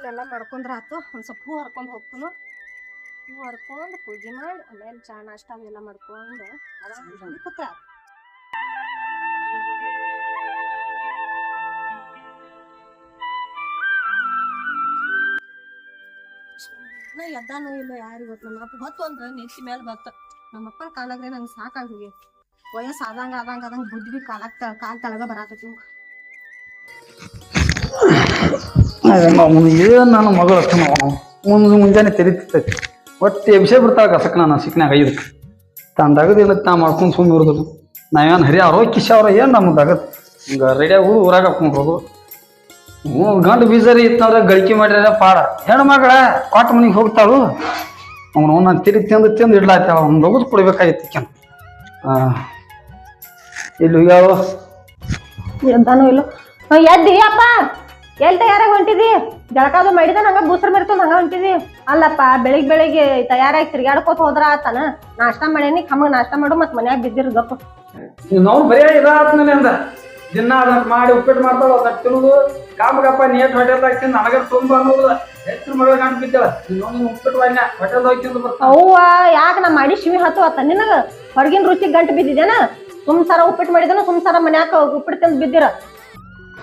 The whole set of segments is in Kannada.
ಆಮೇಲೆ ಎಲ್ಲ ಮಾಡ್ಕೊಂಡ್ರೆ ಆಯ್ತು ಒಂದು ಸ್ವಲ್ಪ ಹೂ ಹರ್ಕೊಂಡು ಹೋಗ್ತನು. ಹೂ ಹರ್ಕೊಂಡು ಪೂಜೆ ಮಾಡಿ ಆಮೇಲೆ ಚಾ ನಾಷ್ಟ ಅವೆಲ್ಲ ಮಾಡ್ಕೊಂಡು ಆರಾಮ ಕೂತ್ರ ನಾ ಎದ್ದಾನೋ ಇಲ್ಲ ಯಾರು ಗೊತ್ತು ನಮ್ಮ ಅಪ್ಪ ಹೊತ್ತು ಅಂದ್ರೆ ನೆಚ್ಚಿ ಮೇಲೆ ಬತ್ತ ನಮ್ಮ ಅಪ್ಪನ ಕಾಲಾಗ್ರೆ ನಂಗೆ ಸಾಕಾಗಿ ವಯಸ್ಸಾದಂಗ ವಯಸ್ಸು ಆದಂಗ ಆದಂಗ ಆದಂಗ ಬುದ್ಧಿ ಕಾಲಾಗ ಕಾಲ್ ತಳಗ ಬರಾಕತ್ತಿ ಏನು ನನ್ನ ಮಗಳು ಅಷ್ಟನು ಮುಂದೆ ಮುಂಜಾನೆ ತೆರಿತೈತಿ. ಒಟ್ಟು ಎಬ್ಸೆ ಬಿಡ್ತಾಳೆ ಕಸಕ್ಕೆ ನಾನು ಸಿಕ್ನಾಗ ಕೈದು ತಾನು ದಗದಿಲ್ಲ ತಾ ಮಾಡ್ಕೊಂಡು ಸುಮ್ಮನೆ ಇರೋದು. ನಾವೇನು ಹರಿ ಅವ್ರ, ಕಿಶ ಅವ್ರ, ಏನು ನಮ್ಮ ದಗದ್ ಹಿಂಗೆ ರೆಡಿಯಾಗಿ ಊರು ಊರಾಗ ಹಾಕೊಂಡು ಹೋಗು. ಹ್ಞೂ, ಗಂಡು ಬೀಜರಿ ಇತ್ತಂದ್ರೆ ಗಳಿಕೆ ಮಾಡಿದ್ರೆ ಪಾಡ. ಹೆಣ್ಣು ಮಗಳ ಕಾಟ ಮನೆಗೆ ಹೋಗ್ತಾಳು. ಅವನು ನಾನು ತಿರುಗಿ ತಿಂದು ತಿಂದು ಇಡ್ಲಾಯ್ತಾಳ ಅವ್ನು ಲಗುದ್ ಕೊಡ್ಬೇಕಾಗಿತ್ತು ಕೆನ್ ಇಲ್ಲಿ ಯಾವ ಎದ್ದಾನೋ ಇಲ್ಲ. ಎದ್ದಿ ಎಲ್ ತಯಾರಾಗಿ ಹೊಂಟಿದಿ? ಜಳಕಾದು ಮಾಡಿದ ನಂಗ ಬೂಸರ್ ಮಿರ್ತು ಹಂಗ ಹೊಂಟಿದಿ? ಅಲ್ಲಪ್ಪ ಬೆಳಿಗ್ ಬೆಳಿಗ್ಗೆ ತಯಾರಾಗಿ ತಿರ್ಗಾಡ್ಕೋತ ಹೋದ್ರ ಆತನ? ನಾಷ್ಟಾ ಮಾಡೇನಿ ಕಮ್ಮಗ್ ನಾಷ್ಟಾ ಮಾಡು ಮತ್ ಮನ್ಯಾಗ ಬಿದ್ದಿರ್ ಗಪ್ಪ ನಾವು ಬರೀ ಇದಾದ್ಮೇಲೆ ಅಂದ. ದಿನ ಅದನ್ನ ಮಾಡಿ ಉಪ್ಪಿಟ್ಟು ಮಾಡ್ತಾವ ತಿನ್ನುದು. ತಿನ್ನೋದು ಕಾಮಗಪ್ಪ ನೀಟ್ ಹೊಟ್ಟೆಲ್ ಹಾಕಿ ನನಗ ತುಂಬ ಅನ್ನೋದು. ಹೆಚ್ಚು ಮಗಳ ಗಂಟು ಬಿದ್ದಾಳ. ನೀನು ಉಪ್ಪಿಟ್ಟು ಹೋಟೆಲ್ ಹೋಟೆಲ್ದಾಗ ತಿಂದು ಬರ್ತಾವ ಅವ್ವ ಯಾಕ ನಾ ಮಾಡಿ ಶಿವಿ ಹತ್ತು ಆತ? ನಿನಗ ಹೊರಗಿನ ರುಚಿ ಗಂಟು ಬಿದ್ದಿದೇನ ಸುಮ್ ಸರ ಉಪ್ಪಿಟ್ಟು ಮಾಡಿದನ ಸುಮ್ ಸಾರ ಮನ್ಯಾಕ ಉಪ್ಪಿಟ್ಟು ತಿಂದ್ ಬಿದ್ದಿರ?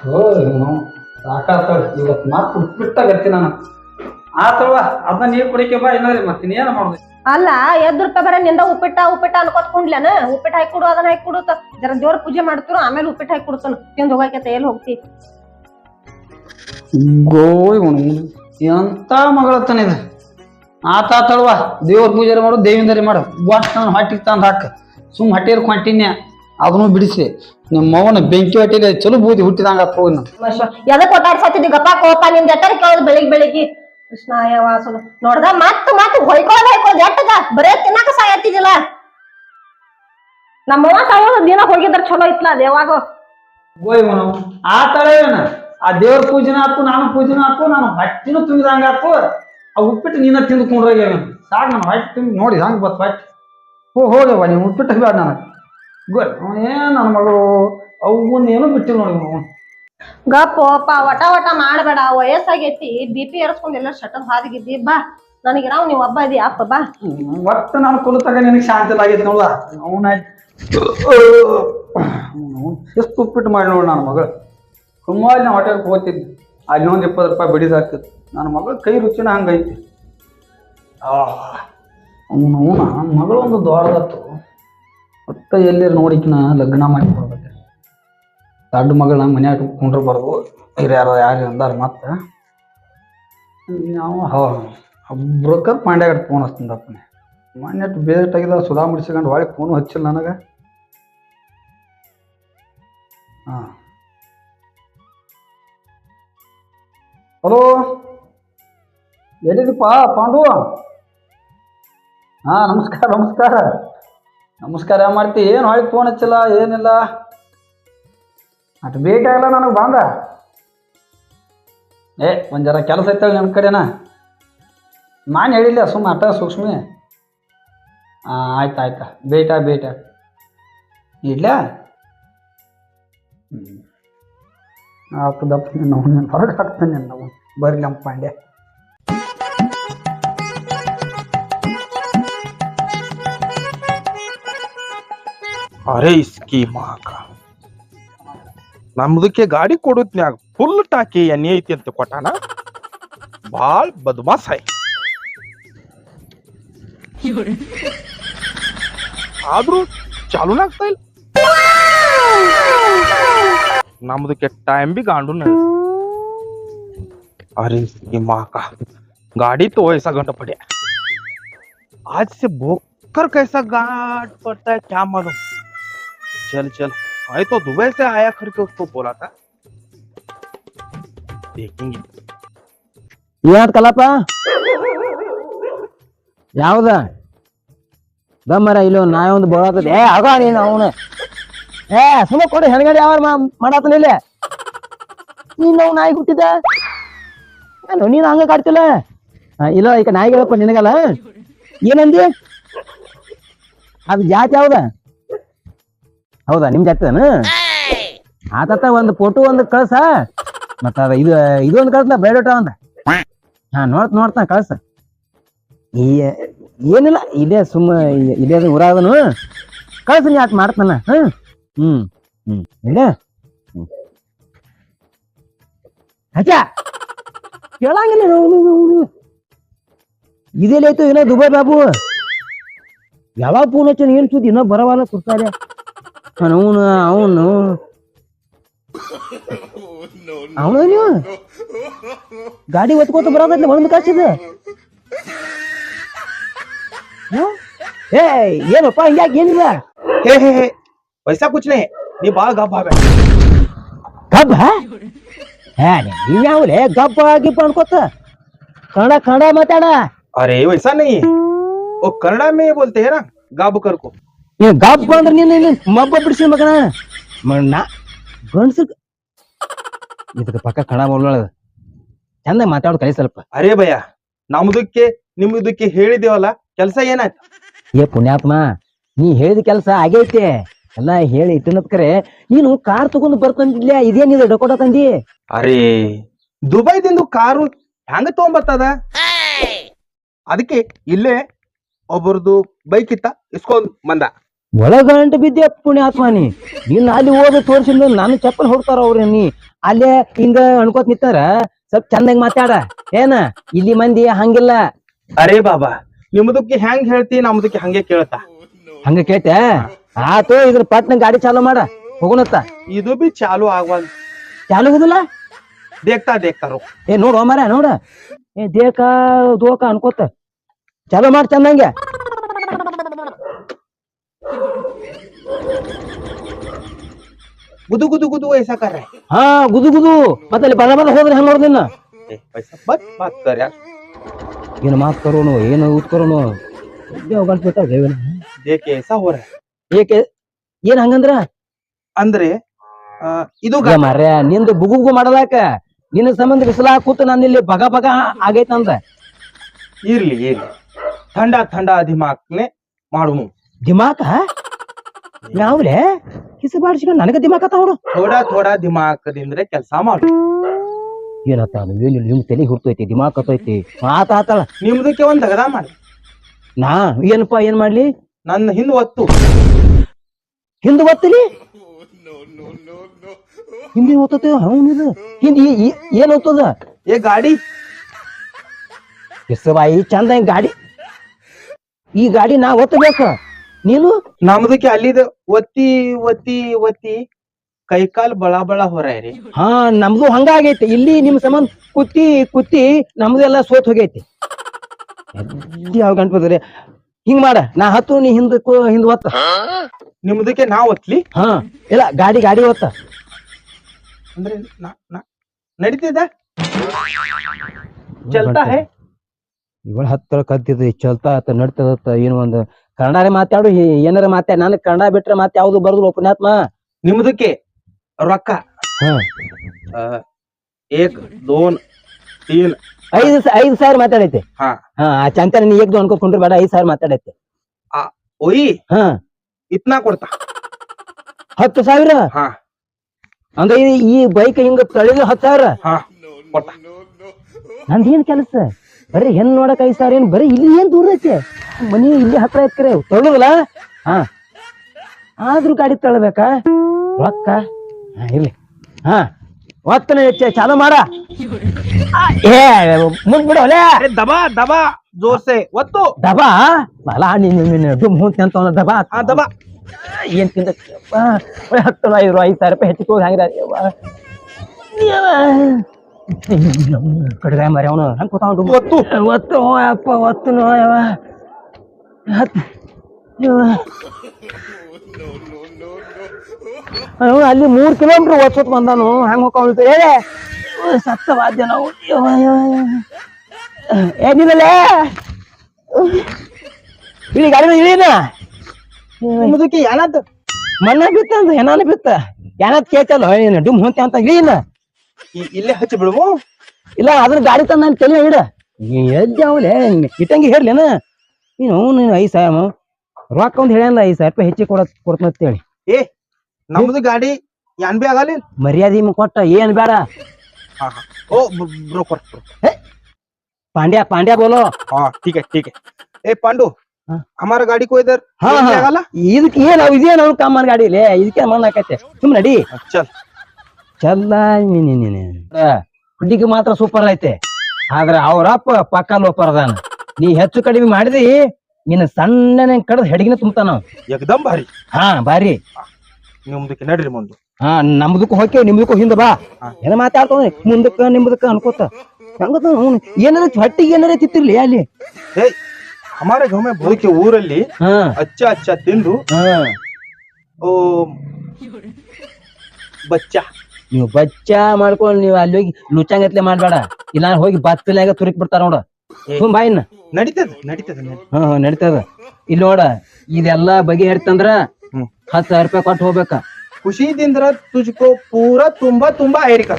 ಓ ಸಾಕಾತಾಳ ಇವತ್ತು ಮಾತು ಉಪ್ಪಿಟ್ಟಾಗತ್ತಿ ನಾನು. ಆತವಾ ಅದನ್ನ ನೀರು ಕುಡಿಕೆ ಬಾ ಇನ್ನರಿ ಮತ್ತೆ ಏನ ಮಾಡುದು ಅಲ್ಲ ಎದ್ ರೂಪಾಯಿ ಬರ ನಿಂದ ಉಪ್ಪಿಟ್ಟ ಉಪ್ಪಿಟ್ಟ ಅನ್ಕೋತ್ ಕುಂಡ್ಲೇನ? ಉಪ್ಪಿಟ್ಟು ಹಾಕಿ ಕೊಡು ಅದನ್ನ ಹಾಕಿ ಜರ ದೇವ್ರ ಪೂಜೆ ಮಾಡ್ತಿರು ಆಮೇಲೆ ಉಪ್ಪಿಟ್ಟು ಹಾಕಿ ಕೊಡ್ತಾನ. ತಿಂದ್ ಹೋಗಾಕೈತೆ ಎಲ್ಲಿ ಹೋಗ್ತಿ? ಗೋಯ್ ಎಂತ ಮಗಳತನ ಇದು? ತಳುವ ದೇವ್ರ ಪೂಜೆ ಮಾಡು ದೇವಿಂದರಿ ಮಾಡು. ಒಟ್ಟು ನಾನು ಹೊಟ್ಟಿಗೆ ತಂದು ಹಾಕ. ಸುಮ್ ಹಟ್ಟಿರ್ ಕೊಂಟಿನ್ಯ ಅದನ್ನು ಬಿಡಿಸಿ. ನಿಮ್ಮ ಮಗನ ಬೆಂಕಿ ಹೊಟ್ಟಿಲಿ ಚಲೋ ಬೂದಿ ಹುಟ್ಟಿದಂಗ ಹೋಗಿ ಎದಕ್ಕೆ ಎದಕ್ ಒಟ್ಟಾಡ್ಸತ್ತಿದ್ದಿ ಗಪ್ಪ ಕೋಪ ನಿನ್ ಎತ್ತರ ಕೇಳೋದು ಬೆಳಿಗ್ ಬೆಳಿಗ್ಗೆ. ಕೃಷ್ಣಾಯ ವಾಸು ನೋಡ್ದ ಮತ್ತ ಮತ್ತೆ ಹೊಯ್ಕೊಳ್ಳೋದ್ ಎಟ್ಟದ? ಬರೇ ತಿನ್ನಾಕ ಸಾಯತ್ತಿದಿಲ್ಲ ನಮ್ಮವ್ವ ಸಾಯೋದು ದಿನ ಹೋಗಿದ್ರ ಚಲೋ ಇತ್ಲ ದೇವಾಗ. ಗೋಯ್ ಆ ತಳ ಏನ? ಆ ದೇವ್ರ ಪೂಜೆನ ಆತು ನಾನು ಪೂಜೆನ ಆತು ನಾನು ಹೊಟ್ಟಿನೂ ತುಂಬಿದಂಗ ಆತು. ಆ ಉಪ್ಪಿಟ್ಟು ನೀನ ತಿಂದ್ಕೊಂಡ್ರಾಗ ಸಾಕು ನಾನು ಹೊಟ್ಟೆ ನೋಡಿ ಹಂಗ ಬತ್ ಹೊಟ್ಟೆ. ಹೋ ಹೋಗ್ಯವ ನೀವು ಉಪ್ಪಿಟ್ಟು ಬೇಡ ನನಗೆ. ಗೋಯ್ ಏನು ನನ್ನ ಮಗಳು? ಅವನ್ನೇನು ಬಿಟ್ಟಿಲ್ಲ ನೋಡಿ ಅವನು ಗಪ್ಪೋಪ ವಟ ವಟ ಮಾಡಬೇಡ ವಯಸ್ಸಾಗೈತಿ ಬಿ ಪಿ ಏರ್ಸ್ಕೊಂಡ್ ಎಲ್ಲ ಶಟದ್ ಹಾದಿಗಿದ್ದಿ ಬಾ. ನನಗೆ ನಾವು ನೀವು ಒಬ್ಬ ಇದೀಯ ಅಪ್ಪ ಬಾ. ಒಟ್ಟು ನಾನು ಕುಲತಾಗ ನಿನಗೆ ಶಾಂತಿ ಆಗೈತಿ ನೋಡ ಅವನ ಎಷ್ಟು ಉಪ್ಪಿಟ್ಟು ಮಾಡಿ ನೋಡಿ ನನ್ನ ಮಗಳು. ಸುಮಾರು ನಾ ಹೋಟೆಲ್ಗೆ ಹೋಗ್ತಿದ್ದೆ. ಅಲ್ಲಿ ಒಂದು ಇಪ್ಪತ್ತು ರೂಪಾಯಿ ಬಿಡಿದಾಗ್ತಿತ್ತು ನನ್ನ ಮಗಳು ಕೈ ರುಚಿನ ಹಂಗೈತಿ. ಅವನು ನನ್ನ ಮಗಳು ಒಂದು ದೊಡ್ಡದತ್ತು ಒಟ್ಟು ಎಲ್ಲಿ ನೋಡಿಕಿನ ಲಗ್ನ ಮಾಡಿ ಕೊಡ್ಬೇಕು. ದೊಡ್ಡ ಮಗಳನ್ನ ಮನ್ಯಾಗ ಕುಂಡ್ರಬಾರ್ದು. ಬರ್ದು ಯಾರ ಯಾರು ಅಂದಾರ ಮತ್ತೆ. ನಾವು ಹೋ ಬ್ರೋಕರ್ ಪಾಂಡ್ಯಾಗ ಫೋನ್ ಹಚ್ತಿದ್ದಪ್ಪನೆ ಮೊನ್ನೆ ಬೇರೆ ಆಗಿದ ಸುಧಾ ಮುಡಿಸ್ಕೊಂಡು ಒಳಗೆ ಫೋನು ಹಚ್ಚಿಲ್ಲ ನನಗೆ. ಹಾಂ. ಹಲೋ? ಎಲ್ಲಿದಪ್ಪ ಪಾಂಡು? ಹಾಂ, ನಮಸ್ಕಾರ ನಮಸ್ಕಾರ. ನಮಸ್ಕಾರ ಯಾವ ಮಾಡ್ತಿ. ಏನು ಹೊಳ್ಳಿ ಫೋನ್ ಹಚ್ಚಿಲ್ಲ, ಏನಿಲ್ಲ? ಅಟ್ ಭೇಟಿ ಆಗಲ್ಲ ನನಗೆ ಬಾಂದ? ಏ, ಒಂದು ಜರ ಕೆಲಸ ಐತಳ ನನ್ನ ಕಡೆನಾ. ನಾನು ಹೇಳಿಲ್ಲ ಸುಮ್ಮ ಅಟ ಸೂಕ್ಷ್ಮಿ. ಹಾಂ ಆಯ್ತು, ಆಯ್ತಾ. ಬೇಟ ಬೇಟ. ಇಡ್ಲ? ಹ್ಞೂ ಆತು ದಪ್ಪ ನಿನ್ನ ಹೊರಗೆ ಹಾಕ್ತಾನೆ ನಾವು ನಮ್ಮ ಅರೆ ಇಸ್ಕಿ ಮಾಕ ನಮ್ದಕ್ಕೆ ಗಾಡಿ ಕೊಡುತ್ನ್ಯಾಗ ಫುಲ್ ಟಾಕಿ ಎಣ್ಣೆ ಐತಿ ಅಂತ ಕೊಟ್ಟಾನ ಬಾಳ್ ಬದ್ಮಾಸ್ ಆಯ್ ಆದ್ರೂ ಚಾಲೂನ ಆಗ್ತಾ ಇಲ್ಲ ನಮ್ದಕ್ಕೆ ಟೈಮ್ ಬಿ ಗಾಂಡು अरे इसकी माँ का गाड़ी तो ऐसा घंटा पड़े आज से भोकर कैसा गाट पड़ता है क्या मालूम चल चल आए तो दुबई से आया करके उसको बोला था देखेंगे ಏನಾತ್ ಕಲ್ಲಪ್ಪ ಯಾವ್ದ ದಮ್ಮರ ಇಲ್ಲ ನಾಯಿ ಒಂದು ಬೋಳಾತದ ಏ ಆಗ ನೀನು ಅವನು ಏ ಸುಮ್ಮ ಕೊಡು ಹೆಣ್ಗಡೆ ಯಾವ ಮಾಡಾತನ ಇಲ್ಲ ನೀನು ನಾವು ನಾಯಿ ಹುಟ್ಟಿದ ಅಲ್ಲ ನೀನು ಹಂಗ ಕಾಡ್ತಿಲ್ಲ ಆ, ಇಲ್ಲ ಈಗ ನಾಯಿಗೆ ಹೇಳಪ್ಪ ನಿನಗಲ್ಲ ಏನಂದಿ ಅದು ಜಾತಿ ಯಾವ್ದ ಹೌದಾ? ನಿಮ್ ಜಾತಿದನ ಆತತ ಒಂದು ಫೋಟೋ ಒಂದು ಕಳ್ಸ. ಮತ್ತ ಅದ ಇದು ಇದೊಂದು ಒಂದು ಬೇಡೋಟ ಬಯೋಡಾಟಾ ಒಂದ. ಹಾ ನೋಡ್ತ ನೋಡ್ತಾನ ಕಳ್ಸ. ಈ ಏನಿಲ್ಲ ಇದೇ ಸುಮ್ಮ ಇದೇ ಊರಾದನು ಕಳ್ಸ ನೀ ಯಾಕೆ ಮಾಡ್ತಾನ? ಹ್ಮ್ ಹ್ಮ್. ಹ್ಮ್ ಇಲ್ಲ ಕೇಳಂಗಿಲ್ಲ ಇದೇಲೈತು ಏನೋ ದುಬೈ ಬಾಬು. ಯಾವಾಗ ಫೋನ್ ಹಚ್ಚ ಏನ್ ಸುದ್ದಿ ಇನ್ನೂ ಬರವಲ್ಲ ಸುತ್ತಾಲೆ ಅವನು ಅವನು ಅವನು ನೀವು ಗಾಡಿ ಒತ್ಕೋತ ಬರೋದೈತಿ ಒಂದು ಕಾಸಿದ ಏ ಏನಪ್ಪ ಹಿಂಗ್ಯಾಕೆ ಏನಿಲ್ಲ हे हे हे वैसा कुछ नहीं है ये बाल गप भाग ಗಬ್ಬ ಹೇ ನೀವ್ಯಾವ್ಲೆ ಗಬ್ಬ ಗಿಬ್ಬ ಅನ್ಕೋತ ಕನ್ನಡ ಕನ್ನಡ ಮಾತಾಡ अरे वैसा नहीं है वो कन्नड़ा में बोलते हैं ना गाब कर को ನೀನ್ ಗಾಬ್ ಬಂದ್ರ ನೀನು ಇಲ್ಲಿ ಮಬ್ಬ ಬಿಡಿಸಿ ಮಗನ. ಮಣ್ಣ ಗಂಡ್ಸ ಇದಕ್ಕೆ ಪಕ್ಕ ಕಣ बोलोಳ ಚಂದ ಮಾತಾಡೋದು ಕೈ ಸ್ವಲ್ಪ. ಅರೇ ಭಯ ನಮ್ದಕ್ಕೆ ನಿಮ್ದಕ್ಕೆ ಹೇಳಿದೇವಲ್ಲ ಕೆಲಸ ಏನಾಯ್ತು? ಏ ಪುಣ್ಯಾತ್ಮ ನೀ ಹೇಳಿದ ಕೆಲಸ ಆಗೈತೆ. ಎಲ್ಲ ಹೇಳಿ ಇಟ್ಟಿನತ್ಕರೆ ನೀನು ಕಾರ್ ತಗೊಂಡು ಬರ್ತಂದಿಲ್ಲ ಇದೇನಿದೆ ಡಕೋಟ ತಂದಿ? ಅರೇ ದುಬೈದಿಂದ ಕಾರು ಹೆಂಗ ತಗೊಂಬರ್ತದ ಅದಕ್ಕೆ ಇಲ್ಲೇ ಒಬ್ಬರದು ಬೈಕ್ ಇತ್ತ ಇಸ್ಕೊಂಡ್ ಬಂದ. ಒಳಗಂಟ ಬಿದ್ದೆ ಪುಣ್ಯಾತ್ಮ ನೀ ನೀನ್ ಅಲ್ಲಿ ಹೋಗಿ ತೋರಿಸಿದ್ ನಾನು ಚಪ್ಪಲ್ ಹೊಡ್ತಾರ ಅವ್ರ ನೀ. ಅಲ್ಲೇ ಹಿಂಗ ಅನ್ಕೋತ್ ನಿತ್ತಾರ ಸ್ವಲ್ಪ ಚಂದಂಗ್ ಮಾತಾಡ. ಏನ? ಇಲ್ಲಿ ಮಂದಿ ಹಂಗಿಲ್ಲ. ಅರೇ ಬಾಬಾ ನಿಮ್ದಕ್ಕೆ ಹೆಂಗ್ ಹೇಳ್ತಿ ನಮ್ದಕ್ಕೆ ಹಂಗೆ ಕೇಳತ್ತ ಹಂಗ ಕೇಳ್ತೆ ಆತು ಇದ್ರ ಪಟ್ನ ಗಾಡಿ ಚಾಲು ಮಾಡ. ಹೋಗೋಣತ್ತ. ಇದು ಬಿ ಚಾಲು ಚಾಲೂ ಚಾಲು ಇದಲ್ಲ? ದೇಖ್ತಾ ದೇಖ್ತಾರೋ ಏ ನೋಡು ಮರ ನೋಡ. ಏ ದೇಕ ದೋಕ ಅನ್ಕೋತ. ಚಾಲು ಮಾಡ ಚಂದಂಗೆ. ಗುದು ಗುದು ಗುದು ಐಸಾ ಹಾ ಗುದು ಗುದು. ಮತ್ತೆ ಬಲ ಬಲ ಹೋದ್ರೆ ಹೆಂಗ್ ನೋಡ್ದಿನ ಬಟ್ ಮಾತಾರ ಏನು ಮಾತು ಕರೋನು ಏನು ಉತ್ಕರೋನು? ಏಕೆ ಏನ್ ಹಂಗಂದ್ರ? ಅಂದ್ರೆ ಇದು ಮರ್ಯ ನಿಂದು ಬುಗುಗು ಮಾಡಲಾಕ ನಿನ್ನ ಸಂಬಂಧ ಬಿಸಿಲ ಕೂತು ನಾನು ಇಲ್ಲಿ ಬಗ ಬಗ ಆಗೈತ ಅಂದ ಇರ್ಲಿ ಇರ್ಲಿ. ಥಂಡ ಥಂಡ ದಿಮಾಕ್ನೆ ಮಾಡುನು. ದಿಮಾಕ ಯಾವ್ಲೆ ಕಿಸಿ ಬಾಡ್ಸ್ಕೊಂಡ್ ನನಗ ದಿಮಾಕ ನೋಡು. ಥೋಡಾ ಥೋಡಾ ದಿಮಾಕದಿಂದ್ರೆ ಕೆಲಸ ಮಾಡು. ಏನತ್ತ ಏನಿಲ್ಲ ನಿಮ್ ತಲೆ ಹುಡ್ತೈತಿ ದಿಮಾಕ್ ಹತ್ತೈತಿ. ಆತ ಆತಳ ನಿಮ್ದಕ್ಕೆ ಒಂದ್ ದಗದ ಮಾಡಿ. ನಾ ಏನಪ್ಪಾ ಏನ್ ಮಾಡ್ಲಿ? ನನ್ನ ಹಿಂದ್ ಒತ್ತು. ಹಿಂದ್ ಒತ್ತಲಿ? ಹಿಂದಿ ಓದ್ತೈತಿ ಹೌದು ಹಿಂದಿ ಏನ್ ಓದ್ತದ ಏ ಗಾಡಿ. ಬಾಯಿ ಚಂದ ಗಾಡಿ. ಈ ಗಾಡಿ ನಾ ಒತ್ತಬೇಕ. ನೀನು ನಮ್ದಕ್ಕೆ ಅಲ್ಲಿದ ಒತ್ತಿ ಒತ್ತಿ ಒತ್ತಿ ಕೈಕಾಲ್ ಬಳ ಬಳ ಹೊರ ರೀ ಹಾ ನಮ್ದು ಹಂಗ ಆಗೈತಿ. ಇಲ್ಲಿ ನಿಮ್ ಸಂಬಂಧ ಕುತ್ತಿ ಕುತ್ತಿ ನಮ್ದೆಲ್ಲ ಎಲ್ಲ ಸೋತ್ ಹೋಗೈತಿ. ಯಾವ ಗಣಪತಿ ಹಿಂಗ್ ಮಾಡ. ನಾ ಹತ್ತು ನೀ ಹಿಂದ ಹಿಂದ್ ಒತ್ತ. ನಿಮ್ದಕ್ಕೆ ನಾ ಒತ್ಲಿ? ಹಾ. ಇಲ್ಲ ಗಾಡಿ ಗಾಡಿ ಒತ್ತ. ಅಂದ್ರೆ ನಾ- ನಾ- ನಡೀತಿದ ಚಲ್ತಾ ಹೇ? ಇವಳ ಹತ್ತಿರ ಕದ್ದಿದ್ದು ಚಲ್ತಾ ಆತ ನಡ್ತದತ್ತ ಏನು ಒಂದು ಕನ್ನಡನೇ ಮಾತಾಡು ಏನಾರ ಮಾತಾಡ ನಾನು ಕನ್ನಡ ಬಿಟ್ರೆ ಮತ್ತೆ ಯಾವ್ದು ಬರುದಿಲ್ಲ ಪುಣ್ಯಾತ್ಮ ನಿಮ್ದಕ್ಕೆ ರೊಕ್ಕ. ಏಕ್ ದೋನ್ ತೀನ್. ಐದು ಸಾವಿರ ಮಾತಾಡೈತೆ. ಹಾ. ಹಾ ಆ ಚಂತನ ನೀ ಏಕ್ ಅನ್ಕೊಂಡ್ರಿ ಬೇಡ ಐದು ಸಾವಿರ ಮಾತಾಡೈತೆ. ಓಯ್ ಹಾ. ಇತ್ನಾ ಕೊಡ್ತಾ. ಹತ್ತು ಸಾವಿರ? ಹಾ. ಅಂದ್ರೆ ಈ- ಈ ಬೈಕ್ ಹಿಂಗ ತಳಿದ ಹತ್ತು ಸಾವಿರ? ಹಾ ಕೊಡ್ತಾ. ನಂದೇನ್ ಕೆಲಸ? ಬರೀ ಹೆಣ್ಣು ನೋಡಕ್ ಐದು ಸಾವಿರ ಏನ್? ಬರೀ ಇಲ್ಲಿ ಏನ್ ದೂರ ಐತೆ? ಮನಿ ಇಲ್ಲಿ ಹತ್ರ ಐತ್ಕರೆ ತೊಳದಲ್ಲ ಹಾ. ಆದ್ರೂ ಗಾಡಿ ತಳ್ಬೇಕಾ? ರೊಕ್ಕ? ಹಾ ಇರ್ಲಿ. ಹಾ. ಒತ್ತನ ಹೆಚ್ಚ ಚಾಲು ಮಾಡ. ಆ, ಏ ಮುಂದ್ ಬಿಡು ಒಲೆ ದಬಾ ದಬಾ ಜೋರ್ಸೆ. ಒತ್ತು. ದಬಾ? ಅಲ್ಲ ನೀನ್ ನೀನ್ ಡುಮ್ ಅಂತ ಅವ್ನ ದಬಾ. ಹಾ ದಬಾ. ಏನ್ ತಿಂದ ಹತ್ತು ಐದು ಐದು ಸಾವಿರ ರೂಪಾಯಿ ಹೆಚ್ಚಿಗೆ ಹೋಗಿ ಹಂಗಿರ. ಕಡ್ಗಾಯ ಮರಿ ಅವನು ಹಂಗ ಕೂತಾವ್ ಒತ್ತು. ಒತ್ತು ಅಪ್ಪ ಒತ್ತು ನೋಯವ ಹತ್ತು ಅಲ್ಲಿ ಮೂರ್ ಕಿಲೋಮೀಟರ್ ಒಚ್ಚತ್ ಬಂದಾನು ಹಂಗೆ ಹೋಗ್ಕೊಂಡ್ ಏ ಸತ್ತ ವಾದ್ಯ ನಾವು. ಅಯ್ಯೋ, ಅಯ್ಯೋ, ಅಯ್ಯೋ. ಏನಿದಲೇ ಇಳಿ ಗಾಡಿ ಇಳಿನ ನಿಮ್ದಕ್ಕೆ ಏನದ ಮಣ್ಣ ಬಿತ್ತ ಅಂತ ಏನಾನ ಬಿತ್ತ? ಏನಾದ್ ಕೇಳ್ತಲ್ಲ ಏನು ಡುಮ್ ಹೊಂತೆ ಅಂತ ಇಳಿನ ಇ- ಇಲ್ಲೇ ಹಚ್ಚಿ ಬಿಡುವು ಇಲ್ಲ ಅದನ್ನ ಗಾಡಿ ತಂದ ನಾನು ತಲೆ ಹಿಡ ಎಲ್ಲಿ ಅವಲೆ ಇಟ್ಟಂಗಿ ಹೇರ್ಲೇನ ನೀನು ನೀನು ಐದು ಸಾವಿರ ರೊಕ್ಕ ಒಂದು ಹೇಳ್ಯಾನ ಐದು ಸಾವಿರ ರೂಪಾಯಿ ಹೆಚ್ಚಿಗೆ ಕೊಡ ಕೊಡ್ತನ ಅಂತೇಳಿ ಏ ನಮ್ದು ಗಾಡಿ ಯಾನ್ ಬಿ ಆಗಲ್ಲ ಮರ್ಯಾದೆ ನಿಮ್ಗೆ ಕೊಟ್ಟ ಏನ್ ಬೇಡ ಹಾ ಹಾ ಓ ಬ್ರೋ ಕೊಟ್ पांड्या पांड्या बोलो हाँ ठीक है ठीक है ए पांडु हाँ। हमारा गाड़ी को इधर ಹಾ लेके ಹಾ ಆಗಲ್ಲ? ಇದಕ್ಕೆ ಏನ್ ಅವ್ ಇದೇನ್ ಅವ್ನ ಕಮ್ಮನ್ ಗಾಡಿಲಿ ಇದಕ್ಕೆ ಮಣ್ಣ್ ಹಾಕೈತೆ ಸುಮ್ ನಡಿ चल ಚಲ್ಲ ಹುಡ್ಡಿಗೆ ಮಾತ್ರ ಸೂಪರ್ ಐತೆ. ಆದ್ರೆ ಅವರಪ್ಪ ಪಕ್ಕ ಲೋಪರ್ದಾನ. ನೀ ಹೆಚ್ಚು ಕಡಿಮೆ ಮಾಡಿದಿ ನಿನ್ನ ಸಣ್ಣನೆ ಕಡದ ಹೆಡ್ಗಿನ ತುಂಬ್ತಾನ ಎಕ್ದಮ್ ಭಾರಿ. ಹಾ ಭಾರಿ. ನಿಮ್ದಕ್ಕೆ ನಡ್ರಿ ಮುಂದೆ. ಹಾ ನಮ್ದಕ್ಕೂ ಹೋಗಿ ನಿಮ್ದಕ್ಕೂ ಹಿಂದ ಬಾ. ಏನ ಮಾತಾಡ್ತಾವ ಮುಂದಕ್ಕ ನಿಮ್ದಕ್ಕ ಅನ್ಕೋತ. ಏನಾರ ಹೊಟ್ಟಿಗೆ ಏನಾರ ತಿತ್ತಿರ್ಲಿ ಅಲ್ಲಿ. ಏಯ್ ಬೋಕೆ ಊರಲ್ಲಿ ಅಚ್ಚ ಅಚ್ಚ ತಿಂದು ಓ ಬಚ್ಚಾ. ನೀವು ಬಚ್ಚ ಮಾಡ್ಕೊಂಡು ನೀವು ಅಲ್ಲಿ ಹೋಗಿ ಲುಚ್ಚಂಗತ್ಲೆ ಮಾಡ್ಬೇಡ. ಇಲ್ಲ ಹೋಗಿ ಬತ್ತಲಾಗ ತುರಿಕ್ ಬಿಡ್ತಾರ ನೋಡ. ತುಂಬ ಬಾಯಿನ ನಡೀತದ ನಡೀತದ ನಡಿ- ಹಾ ಹಾ ನಡೀತದ. ಇಲ್ಲಿ ನೋಡ ಇದೆಲ್ಲಾ ಬಗೆ ಹೇಳ್ತಂದ್ರ ಹತ್ತು ಸಾವಿರ ರೂಪಾಯಿ ಕೊಟ್ಟು ಹೋಗ್ಬೇಕ. ಖುಷಿದಿಂದ್ರ ತುಜ್ಕೋ ಪೂರ ತುಂಬಾ ತುಂಬಾ ಐರಿಕ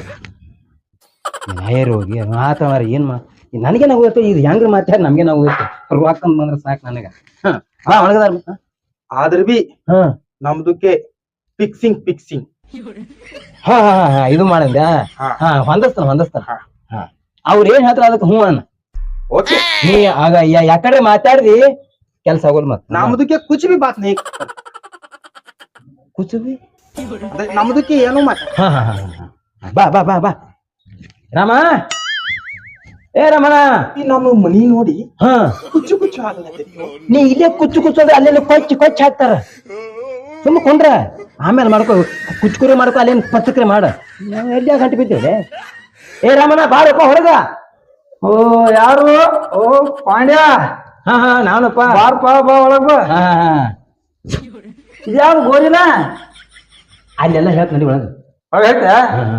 ಏರ್ ಹೋಗಿ ಮಾತ ಮಾರ ಏನ್ ಮಾ ನನಗೆ ನಾವು ಗೊತ್ತು ಇದು ಹೆಂಗ್ರ ಮಾತಾ ನಮ್ಗೆ ನಾವು ಗೊತ್ತು ರೊಕ್ಕಂದ್ ಬಂದ್ರ ಸಾಕ್ ನನಗ. ಹಾ ಒಳಗದಾರ ಆದ್ರ ಬಿ ಹಾ. ನಮ್ದಕ್ಕೆ ಫಿಕ್ಸಿಂಗ್ ಫಿಕ್ಸಿಂಗ್ ಹಾ ಹಾ ಹಾ, ಹಾ ಇದು ಮಾಡಂಗ ಹಾ. ಹೊಂದಸ್ತಾನ ಹೊಂದಸ್ತಾನ. ಹಾ. ಅವ್ರ ಏನ್ ಹೇಳ್ತಾರ ಅದಕ್ಕೆ ಹ್ಞೂ ಅನ್ನ. ಓಕೆ. ನೀ ಆಗ ಯಾ- ಯಾಕಡೆ ಮಾತಾಡ್ದಿ ಕೆಲ್ಸ ಆಗೋಲ್ ಮತ್. ನಮ್ದಕ್ಕೆ ಕುಚ್ ಬಿ ಬಾತ್ ನೀ. ಕುಚುಬಿ? ಅದೇ ನಮ್ದಕ್ಕೆ ಏನು ಮಾತ ಹಾ ಹಾ ಹಾ ಹಾ. ಬಾ ಬಾ ಬಾ ಬಾ. ರಾಮ? ಏ ರಮಣ ಈ ನಮ್ಮ ಮನಿ ನೋಡಿ ಹಾ. ಕುಚ್ಚು ಕುಚ್ಚು ನೀ ಇಲ್ಲೇ ಕುಚ್ಚು ಕುಚ್ಚು ಅಂದ್ರೆ ಅಲ್ಲೆಲ್ಲ ಕೊಚ್ಚಿ ಕೊಚ್ಚಿ ಹಾಕ್ತಾರ? ಸುಮ್ಮ ಕೊಂಡ್ರ ಆಮೇಲೆ ಮಾಡ್ಕೊ. ಕುಚ್ಕುರಿ ಮಾಡ್ಕೊ ಅಲ್ಲೇನು ಪಚ್ಚಕ್ರಿ ಮಾಡ. ಎಲ್ಲಿ ಗಂಟೆ ಬಿದ್ದೇವೆ? ಏ ರಾಮಣ್ಣ ಬಾರಪ್ಪ ಹೊರಗ. ಓ ಯಾರು? ಓ ಪಾಂಡ್ಯ. ಹಾ ಹಾ ನಾನಪ್ಪ. ಬಾರಪ್ಪ ಬಾ ಒಳಗ ಬಾ. ಹಾ ಹಾ ಇದ್ಯಾವ ಗೋರಿನ? ಅಲ್ಲೆಲ್ಲ ಹೇಳ್ತ ನಡಿ ಒಳಗ. ಒಳಗ್ ಐತೆ ಹಾ, ಹಾ.